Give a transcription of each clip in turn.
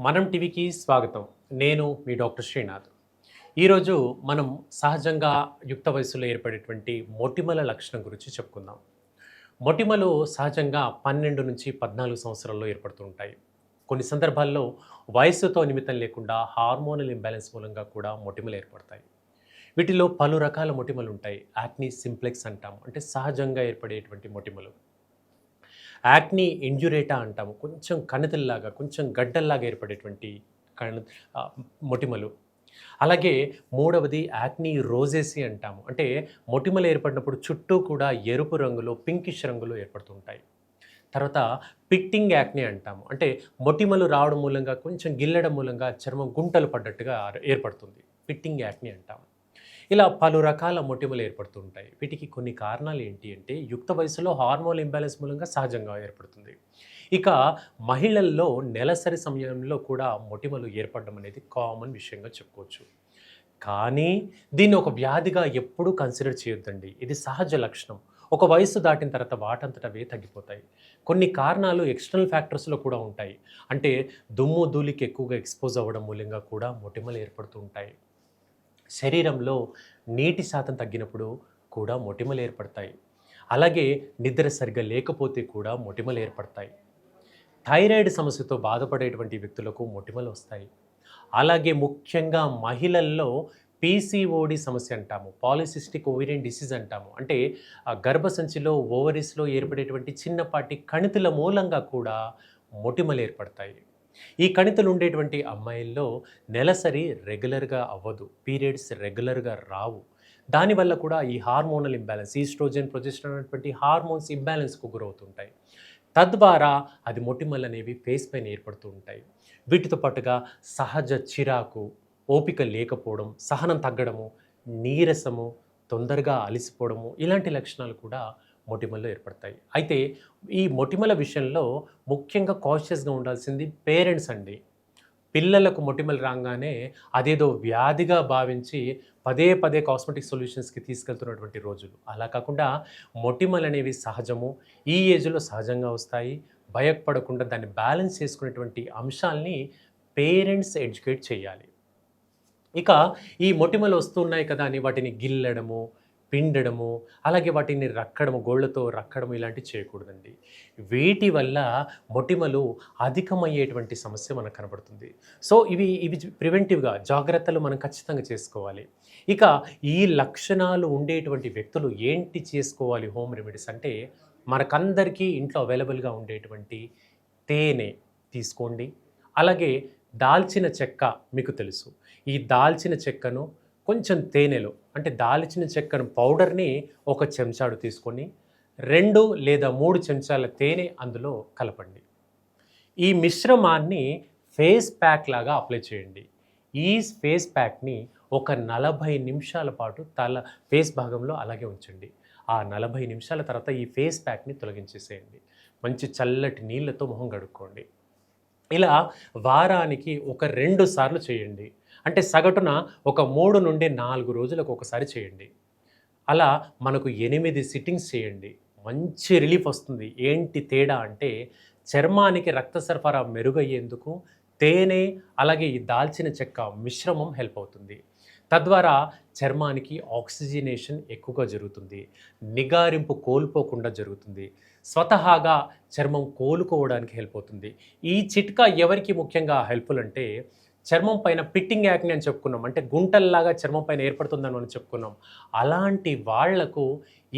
మనం టీవీకి స్వాగతం. నేను మీ డాక్టర్ శ్రీనాథ్. ఈరోజు మనం సహజంగా యుక్త వయసులో ఏర్పడేటువంటి మొటిమల లక్షణం గురించి చెప్పుకుందాం. మొటిమలు సహజంగా పన్నెండు నుంచి పద్నాలుగు సంవత్సరాల్లో ఏర్పడుతూ ఉంటాయి కొన్ని సందర్భాల్లో వయస్సుతో నిమిత్తం లేకుండా హార్మోనల్ ఇంబ్యాలెన్స్ మూలంగా కూడా మొటిమలు ఏర్పడతాయి. వీటిలో పలు రకాల మొటిమలు ఉంటాయి. యాక్నీ సింప్లెక్స్ అంటాం. అంటే సహజంగా ఏర్పడేటువంటి మొటిమలు. యాక్నీ ఇంజురేటా అంటాము. కొంచెం కణితల్లాగా కొంచెం గడ్డల్లాగా ఏర్పడేటువంటి కణ మొటిమలు. అలాగే మూడవది యాక్నీ రోజేసి అంటాము. అంటే మొటిమలు ఏర్పడినప్పుడు చుట్టూ కూడా ఎరుపు రంగులో పింకిష్ రంగులో ఏర్పడుతుంటాయి. తర్వాత పిట్టింగ్ యాక్నీ అంటాము. అంటే మొటిమలు రావడం మూలంగా కొంచెం గిల్లడం మూలంగా చర్మం గుంటలు పడ్డట్టుగా ఏర్పడుతుంది. పిట్టింగ్ యాక్నీ అంటాము. ఇలా పలు రకాల మొటిమలు ఏర్పడుతుంటాయి. వీటికి కొన్ని కారణాలు ఏంటి అంటే యుక్త వయసులో హార్మోన్ ఇంబ్యాలెన్స్ మూలంగా సహజంగా ఏర్పడుతుంది. ఇక మహిళల్లో నెలసరి సమయంలో కూడా మొటిమలు ఏర్పడడం అనేది కామన్ విషయంగా చెప్పుకోవచ్చు. కానీ దీన్ని ఒక వ్యాధిగా ఎప్పుడూ కన్సిడర్ చేయొద్దండి. ఇది సహజ లక్షణం. ఒక వయసు దాటిన తర్వాత వాటంతటవే తగ్గిపోతాయి. కొన్ని కారణాలు ఎక్స్టర్నల్ ఫ్యాక్టర్స్లో కూడా ఉంటాయి. అంటే దుమ్ము ధూళికి ఎక్కువగా ఎక్స్పోజ్ అవ్వడం మూలంగా కూడా మొటిమలు ఏర్పడుతూ ఉంటాయి. శరీరంలో నీటి శాతం తగ్గినప్పుడు కూడా మొటిమలు ఏర్పడతాయి. అలాగే నిద్ర సరిగ్గా లేకపోతే కూడా మొటిమలు ఏర్పడతాయి. థైరాయిడ్ సమస్యతో బాధపడేటువంటి వ్యక్తులకు మొటిమలు వస్తాయి. అలాగే ముఖ్యంగా మహిళల్లో పీసీఓడి సమస్య అంటాము పాలిసిస్టిక్ ఓవిరియన్ డిసీజ్ అంటాము. అంటే ఆ గర్భసంచిలో ఓవరీస్లో ఏర్పడేటువంటి చిన్నపాటి కణితుల మూలంగా కూడా మొటిమలు ఏర్పడతాయి. ఈ కణితులు ఉండేటువంటి అమ్మాయిల్లో నెలసరి రెగ్యులర్గా అవ్వదు పీరియడ్స్ రెగ్యులర్గా రావు. దానివల్ల కూడా ఈ హార్మోనల్ ఇంబ్యాలెన్స్ ఈస్ట్రోజన్ ప్రొజెస్ట్రాన్ అనేటువంటి హార్మోన్స్ ఇంబ్యాలెన్స్కు గురవుతుంటాయి. తద్వారా అది మొటిమలు అనేవి ఫేస్ పైన ఏర్పడుతూ ఉంటాయి. వీటితో పాటుగా సహజ చిరాకు ఓపిక లేకపోవడం సహనం తగ్గడము నీరసము తొందరగా అలసిపోవడము ఇలాంటి లక్షణాలు కూడా మొటిమలు ఏర్పడతాయి. అయితే ఈ మొటిమల విషయంలో ముఖ్యంగా కాన్షియస్గా ఉండాల్సింది పేరెంట్స్ అండి. పిల్లలకు మొటిమలు రాగానే అదేదో వ్యాధిగా భావించి పదే పదే కాస్మెటిక్ సొల్యూషన్స్కి తీసుకెళ్తున్నటువంటి రోజులు. అలా కాకుండా మొటిమలు అనేవి సహజము ఈ ఏజ్లో సహజంగా వస్తాయి. భయపడకుండా దాన్ని బ్యాలెన్స్ చేసుకునేటువంటి అంశాలని పేరెంట్స్ ఎడ్యుకేట్ చేయాలి. ఇక ఈ మొటిమలు వస్తున్నాయి కదా అని వాటిని గిల్లడము పిండడము అలాగే వాటిని రక్కడము గోళ్ళతో రక్కడము ఇలాంటివి చేయకూడదండి. వీటి వల్ల మొటిమలు అధికమయ్యేటువంటి సమస్య మనకు కనబడుతుంది. సో ఇవి ఇవి ప్రివెంటివ్గా జాగ్రత్తలు మనం ఖచ్చితంగా చేసుకోవాలి. ఇక ఈ లక్షణాలు ఉండేటువంటి వ్యక్తులు ఏంటి చేసుకోవాలి హోమ్ రెమెడీస్ అంటే మనకందరికీ ఇంట్లో అవైలబుల్గా ఉండేటువంటి తేనె తీసుకోండి. అలాగే దాల్చిన చెక్క మీకు తెలుసు. ఈ దాల్చిన చెక్కను కొంచెం తేనెలో అంటే దాల్చిన చెక్కను పౌడర్ని ఒక చెంచాడు తీసుకొని రెండు లేదా మూడు చెంచాల తేనె అందులో కలపండి. ఈ మిశ్రమాన్ని ఫేస్ ప్యాక్ లాగా అప్లై చేయండి. ఈ ఫేస్ ప్యాక్ని ఒక నలభై నిమిషాల పాటు తల ఫేస్ భాగంలో అలాగే ఉంచండి. ఆ నలభై నిమిషాల తర్వాత ఈ ఫేస్ ప్యాక్ని తొలగించేసేయండి. మంచి చల్లటి నీళ్ళతో మొహం కడుక్కోండి. ఇలా వారానికి ఒక రెండు సార్లు చేయండి. అంటే సగటున ఒక మూడు నుండి నాలుగు రోజులకు ఒకసారి చేయండి. అలా మనకు ఎనిమిది సిట్టింగ్స్ చేయండి. మంచి రిలీఫ్ వస్తుంది. ఏంటి తేడా అంటే చర్మానికి రక్త సరఫరా మెరుగయ్యేందుకు తేనె అలాగే ఈ దాల్చిన చెక్క మిశ్రమం హెల్ప్ అవుతుంది. తద్వారా చర్మానికి ఆక్సిజనేషన్ ఎక్కువగా జరుగుతుంది. నిగారింపు కోల్పోకుండా జరుగుతుంది. స్వతహాగా చర్మం కోలుకోవడానికి హెల్ప్ అవుతుంది. ఈ చిట్కా ఎవరికి ముఖ్యంగా హెల్ప్ఫుల్ అంటే చర్మం పైన పిట్టింగ్ యాక్ని అని చెప్పుకున్నాం. అంటే గుంటల్లాగా చర్మం పైన ఏర్పడుతుందని మనం చెప్పుకున్నాం. అలాంటి వాళ్ళకు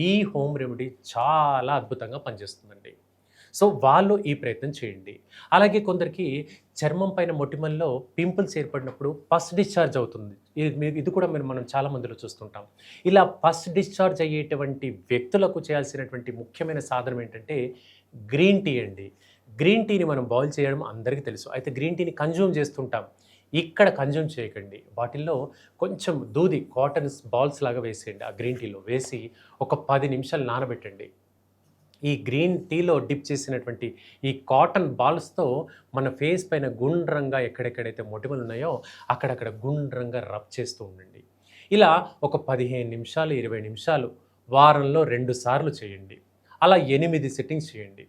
ఈ హోమ్ రెమెడీ చాలా అద్భుతంగా పనిచేస్తుందండి. సో వాళ్ళు ఈ ప్రయత్నం చేయండి. అలాగే కొందరికి చర్మం పైన మొటిమల్లో పింపుల్స్ ఏర్పడినప్పుడు పస్ డిశ్చార్జ్ అవుతుంది. ఇది ఇది కూడా మీరు మనం చాలా మందిలో చూస్తుంటాం. ఇలా పస్ డిశ్చార్జ్ అయ్యేటువంటి వ్యక్తులకు చేయాల్సినటువంటి ముఖ్యమైన సాధనం ఏంటంటే గ్రీన్ టీ అండి. గ్రీన్ టీని మనం బాయిల్ చేయడం అందరికీ తెలుసు. అయితే గ్రీన్ టీని కన్జ్యూమ్ చేస్తుంటాం. ఇక్కడ కన్జ్యూమ్ చేయకండి. వాటిల్లో కొంచెం దూది కాటన్ బాల్స్ లాగా వేసేయండి. ఆ గ్రీన్ టీలో వేసి ఒక పది నిమిషాలు నానబెట్టండి. ఈ గ్రీన్ టీలో డిప్ చేసినటువంటి ఈ కాటన్ బాల్స్తో మన ఫేస్ పైన గుండ్రంగా ఎక్కడెక్కడైతే మొటిమలు ఉన్నాయో అక్కడక్కడ గుండ్రంగా రబ్ చేస్తూ ఉండండి. ఇలా ఒక పదిహేను నిమిషాలు ఇరవై నిమిషాలు వారంలో రెండు సార్లు చేయండి. అలా ఎనిమిది సెట్టింగ్స్ చేయండి.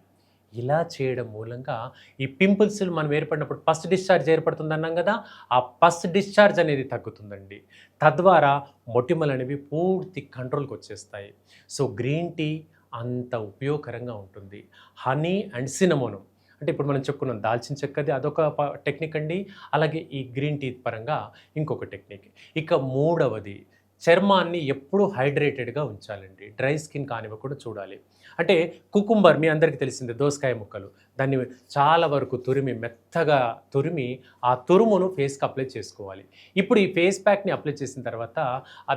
ఇలా చేయడం మూలంగా ఈ పింపుల్స్ మనం ఏర్పడినప్పుడు ఫస్ట్ డిశ్చార్జ్ ఏర్పడుతుంది అన్నాం కదా ఆ ఫస్ట్ డిశ్చార్జ్ అనేది తగ్గుతుందండి. తద్వారా మొటిమలు అనేవి పూర్తి కంట్రోల్కి వచ్చేస్తాయి. సో గ్రీన్ టీ అంత ఉపయోగకరంగా ఉంటుంది. హనీ అండ్ సినమోనం అంటే ఇప్పుడు మనం చెప్పుకున్నాం దాల్చిన చెక్కది అదొక ప- టెక్నిక్ అండి. అలాగే ఈ గ్రీన్ టీ పరంగా ఇంకొక టెక్నిక్ ఇక మూడవది చర్మాన్ని ఎప్పుడూ హైడ్రేటెడ్గా ఉంచాలండి. డ్రై స్కిన్ కానివ్వకుండా చూడాలి. అంటే కుకుంబర్ మీ అందరికీ తెలిసిందే దోసకాయ ముక్కలు. దాన్ని చాలా వరకు తురిమి మెత్తగా తురిమి ఆ తురుమును ఫేస్కి అప్లై చేసుకోవాలి. ఇప్పుడు ఈ ఫేస్ ప్యాక్ని అప్లై చేసిన తర్వాత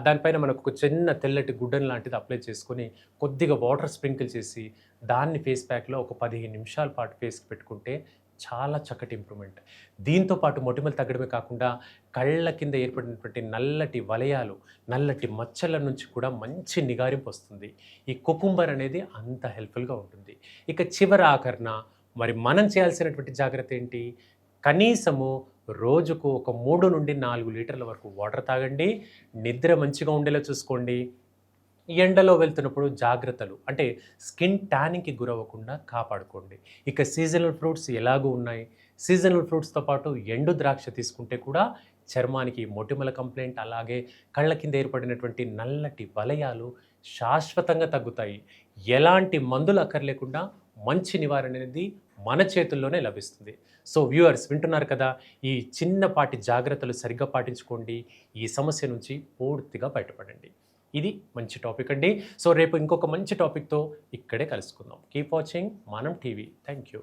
దానిపైన మనకు ఒక చిన్న తెల్లటి గుడ్డన్ లాంటిది అప్లై చేసుకొని కొద్దిగా వాటర్ స్ప్రింకిల్ చేసి దాన్ని ఫేస్ ప్యాక్లో ఒక పదిహేను నిమిషాల పాటు ఫేస్కి పెట్టుకుంటే చాలా చక్కటి ఇంప్రూవ్మెంట్. దీంతో పాటు మొటిమలు తగ్గడమే కాకుండా కళ్ళ కింద ఏర్పడినటువంటి నల్లటి వలయాలు నల్లటి మచ్చల నుంచి కూడా మంచి నిగారింపు వస్తుంది. ఈ కుకుంబర్ అనేది అంత హెల్ప్ఫుల్గా ఉంటుంది. ఇక చివరి ఆకరణ మరి మనం చేయాల్సినటువంటి జాగ్రత్త ఏంటి? కనీసము రోజుకు ఒక మూడు నుండి నాలుగు లీటర్ల వరకు వాటర్ తాగండి నిద్ర మంచిగా ఉండేలా చూసుకోండి. ఎండలో వెళ్తున్నప్పుడు జాగ్రత్తలు అంటే స్కిన్ ట్యానింగ్కి గురవ్వకుండా కాపాడుకోండి. ఇక సీజనల్ ఫ్రూట్స్ ఎలాగూ ఉన్నాయి? సీజనల్ ఫ్రూట్స్తో పాటు ఎండు ద్రాక్ష తీసుకుంటే కూడా చర్మానికి మొటిమల కంప్లైంట్ అలాగే కళ్ళ కింద ఏర్పడినటువంటి నల్లటి వలయాలు శాశ్వతంగా తగ్గుతాయి. ఎలాంటి మందులు అక్కర్లేకుండా మంచి నివారణ అనేది మన చేతుల్లోనే లభిస్తుంది. సో వ్యూవర్స్ వింటున్నారు కదా ఈ చిన్నపాటి జాగ్రత్తలు సరిగ్గా పాటించుకోండి. ఈ సమస్య నుంచి పూర్తిగా బయటపడండి. ఇది మంచి టాపిక్ అండి. సో రేపు ఇంకొక మంచి టాపిక్తో ఇక్కడే కలుసుకుందాం. Keep watching Manam TV. Thank you